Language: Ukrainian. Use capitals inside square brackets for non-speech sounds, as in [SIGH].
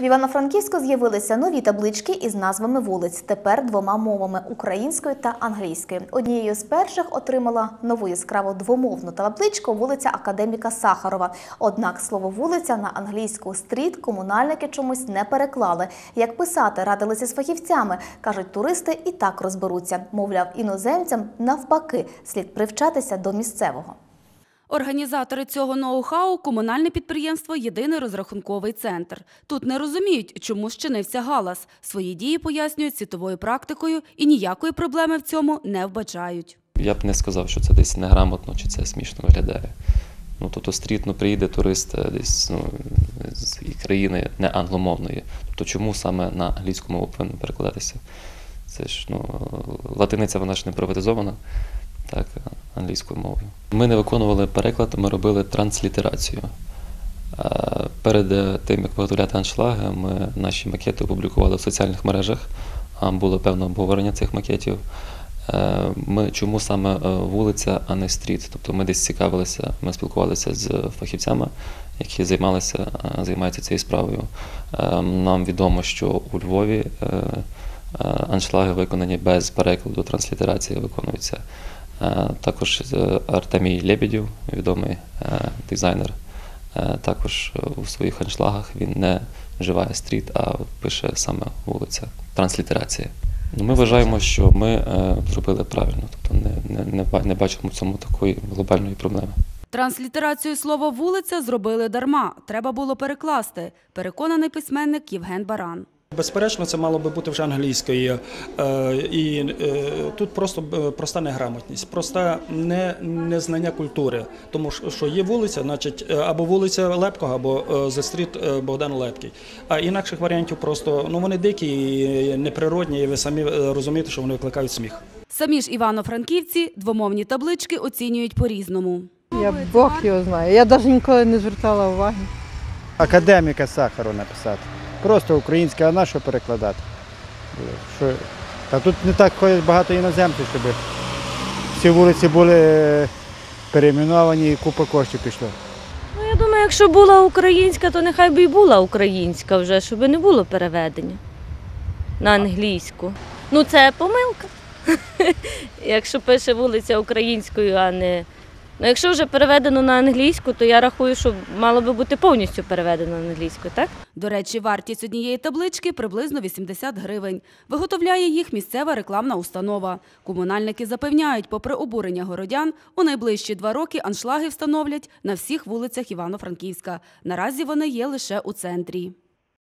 В Івано-Франківську з'явилися нові таблички із назвами вулиць. Тепер двома мовами українською та англійською. Однією з перших отримала нову яскраву двомовну табличку вулиця Академіка Сахарова. Однак слово вулиця на англійську стріт комунальники чомусь не переклали. Як писати радилися з фахівцями, кажуть, туристи і так розберуться. Мовляв, іноземцям навпаки слід привчатися до місцевого. Організатори цього ноу-хау – комунальне підприємство «Єдиний розрахунковий центр». Тут не розуміють, чому щинився галас. Свої дії пояснюють світовою практикою і ніякої проблеми в цьому не вбачають. Я б не сказав, що це десь неграмотно чи це смішно виглядає. Ну, тобто стріт, ну, приїде турист е, десь ну, з країни не англомовної. Тобто чому саме на англійську мову повинно перекладатися? Це ж ну, латиниця вона ж не приватизована так, англійською мовою. Ми не виконували переклад, ми робили транслітерацію. Е, Перед е, тим, як виготовляти аншлаги, ми наші макети опублікували в соціальних мережах. Було певне обговорення цих макетів. Е, Ми чому саме вулиця, а не стріт? Тобто ми десь цікавилися, ми спілкувалися з фахівцями, які займалися, займаються цією справою. Нам відомо, що у Львові аншлаги виконані без перекладу, транслітерація виконується. Е, Також е, Артемій Лебедєв, відомий е, дизайнер, також у своїх аншлагах він не вживає стріт, а пише саме вулиця, транслітерація. Ну, Ми вважаємо, що ми зробили правильно, тобто не, не, не, не бачимо в цьому такої глобальної проблеми. Транслітерацію слова «вулиця» зробили дарма. Треба було перекласти. Переконаний письменник Євген Баран. Безперечно, це мало би бути вже англійською. Е, І е, тут просто е, проста неграмотність, проста не, незнання культури. Тому що є вулиця, значить або вулиця Лепкого, або The Street е, Богдан Лепкий. А інакших варіантів просто ну вони дикі, і неприродні, і ви самі розумієте, що вони викликають сміх. Самі ж івано-франківці двомовні таблички оцінюють по-різному. Я Бог його знає. Я навіть ніколи не звертала уваги. академіка Сахару написати. Просто українське, а на що перекладати? Що... Та тут не так ходять багато іноземців, щоб всі вулиці були перейменовані і купа коштів пішло. Ну, я думаю, якщо була українська, то нехай би і була українська вже, щоб не було переведення на англійську. Ну, це помилка. [LAUGHS] Якщо пише вулиця українською, а не. Ну, якщо вже переведено на англійську, то я рахую, що мало би бути повністю переведено на англійську, так? До речі, вартість однієї таблички приблизно 80 гривень. Виготовляє їх місцева рекламна установа. Комунальники запевняють, попри обурення городян, у найближчі два роки аншлаги встановлять на всіх вулицях Івано-Франківська. Наразі вони є лише у центрі.